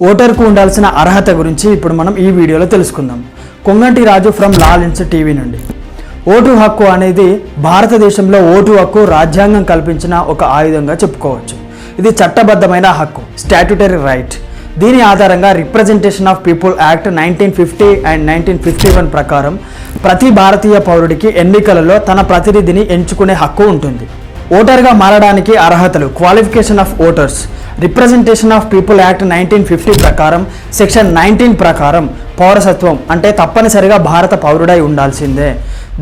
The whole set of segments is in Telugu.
ఓటర్కు ఉండాల్సిన అర్హత గురించి ఇప్పుడు మనం ఈ వీడియోలో తెలుసుకుందాం. కొంగంటి రాజు ఫ్రమ్ లాలెన్స్ టీవీ నుండి. ఓటు హక్కు అనేది భారతదేశంలో ఓటు హక్కు రాజ్యాంగం కల్పించిన ఒక ఆయుధంగా చెప్పుకోవచ్చు. ఇది చట్టబద్ధమైన హక్కు స్టాట్యుటరీ రైట్ దీని ఆధారంగా representation of people act nineteen fifty and nineteen fifty one ప్రకారం ప్రతి భారతీయ పౌరుడికి ఎన్నికలలో తన ప్రతినిధిని ఎంచుకునే హక్కు ఉంటుంది. ఓటర్గా మారడానికి అర్హతలు. Qualification of voters representation of people act nineteen fifty ప్రకారం సెక్షన్ నైన్టీన్ ప్రకారం పౌరసత్వం అంటే తప్పనిసరిగా భారత పౌరుడై ఉండాల్సిందే.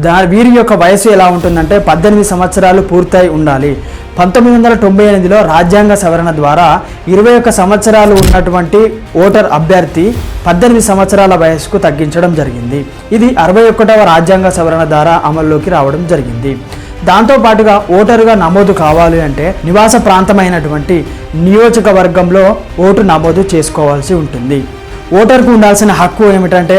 దా వీరి యొక్క వయసు ఎలా ఉంటుందంటే పద్దెనిమిది సంవత్సరాలు పూర్తయి ఉండాలి. పంతొమ్మిది వందల తొంభై ఎనిమిదిలో రాజ్యాంగ సవరణ ద్వారా ఇరవై ఒక్క సంవత్సరాలు ఉన్నటువంటి ఓటర్ అభ్యర్థి పద్దెనిమిది సంవత్సరాల వయసుకు తగ్గించడం జరిగింది. ఇది అరవై ఒకటవ రాజ్యాంగ సవరణ ద్వారా అమల్లోకి రావడం జరిగింది. దాంతో పాటుగా ఓటరుగా నమోదు కావాలి అంటే నివాస ప్రాంతమైనటువంటి నియోజకవర్గంలో ఓటు నమోదు చేసుకోవాల్సి ఉంటుంది. ఓటర్కు ఉండాల్సిన హక్కు ఏమిటంటే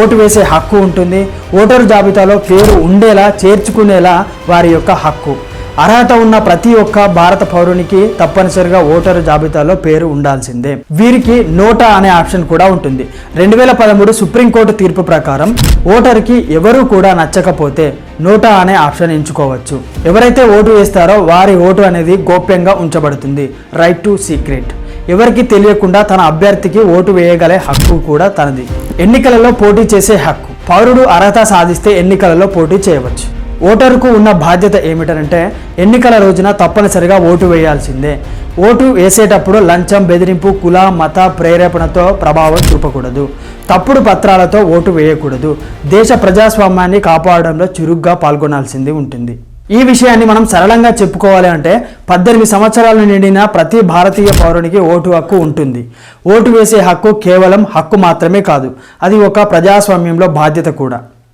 ఓటు వేసే హక్కు ఉంటుంది. ఓటరు జాబితాలో పేరు ఉండేలా చేర్చుకునేలా వారి యొక్క హక్కు. అర్హత ఉన్న ప్రతి ఒక్క భారత పౌరునికి తప్పనిసరిగా ఓటరు జాబితాలో పేరు ఉండాల్సిందే. వీరికి నోటా అనే ఆప్షన్ కూడా ఉంటుంది. రెండు వేల పదమూడు సుప్రీంకోర్టు తీర్పు ప్రకారం ఓటర్కి ఎవరూ కూడా నచ్చకపోతే నోటా అనే ఆప్షన్ ఎంచుకోవచ్చు. ఎవరైతే ఓటు వేస్తారో వారి ఓటు అనేది గోప్యంగా ఉంచబడుతుంది. Right to secret. ఎవరికి తెలియకుండా తన అభ్యర్థికి ఓటు వేయగలే హక్కు కూడా తనది. ఎన్నికలలో పోటీ చేసే హక్కు. పౌరుడు అర్హత సాధిస్తే ఎన్నికలలో పోటీ చేయవచ్చు. ఓటరుకు ఉన్న బాధ్యత ఏమిటంటే ఎన్నికల రోజున తప్పనిసరిగా ఓటు వేయాల్సిందే. ఓటు వేసేటప్పుడు లంచం బెదిరింపు కుల మత ప్రేరేపణతో ప్రభావం చూపకూడదు. తప్పుడు పత్రాలతో ఓటు వేయకూడదు. దేశ ప్రజాస్వామ్యాన్ని కాపాడడంలో చురుగ్గా పాల్గొనాల్సింది ఉంటుంది. ఈ విషయాన్ని మనం సరళంగా చెప్పుకోవాలి అంటే పద్దెనిమిది సంవత్సరాలు నిండిన ప్రతి భారతీయ పౌరునికి ఓటు హక్కు ఉంటుంది. ఓటు వేసే హక్కు కేవలం హక్కు మాత్రమే కాదు అది ఒక ప్రజాస్వామ్యంలో బాధ్యత కూడా.